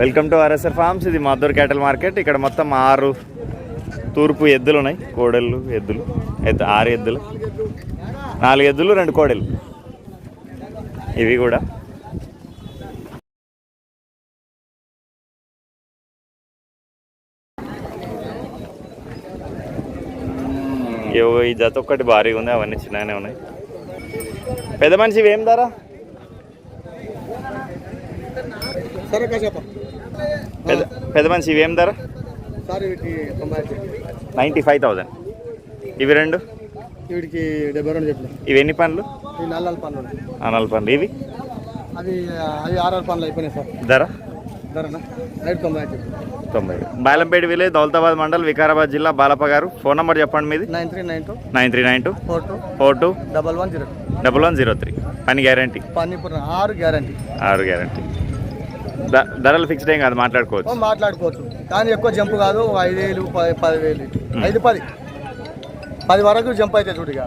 Welcome to RSR forms. ఇది Maddur క్యాటల్ market. ఇక్కడ మొత్తం ఆరు తూర్పు ఎద్దులు ఉన్నాయి. కోడళ్ళు ఎద్దులు. ఎద్దు ఆరు ఎద్దులు. నాలుగు ఎద్దులు రెండు కోడలు. ఇవి కూడా. ఏవో ఈ జత ఒక్కటి భారీగా ఉంది. అవన్నీ చిన్నగానే ఉన్నాయి. పెద్ద మనిషి ఇవి ఏం ధర? పెద్ద పెద్ద మనిషి ఇవి ఏం ధర. నైంటీ ఫైవ్ థౌజండ్ ఇవి రెండు? వీటికి డెబ్బై రెండు చెప్పిన ఇవి ఎన్ని పనులు నల్ల పనులు పనులు ఇవి? అవి అవి ఆర్ఆర్ పనులు అయిపోయినాయి సార్. ధర? తొంభై బాలంపేట విలేజ్ దౌలతాబాద్ మండల్ వికారాబాద్ జిల్లా బాలప్ప గారు. ఫోన్ నెంబర్ చెప్పండి మీది. Nine three nine two. Nine three nine two. Four two. Four two. Double one zero double one zero three. పని గ్యారంటీ. పన్నీపూర్ ఆరు గ్యారంటీ. ఆరు గ్యారంటీ. ధరలు ఫిక్స్డ్ ఏం కాదు మాట్లాడుకోవచ్చు. మాట్లాడుకోవచ్చు. కానీ ఎక్కువ జంప్ కాదు ఐదు వేలు పది పదివేలు ఐదు పది. పది వరకు జంప్ అయితే చూడు ఇక.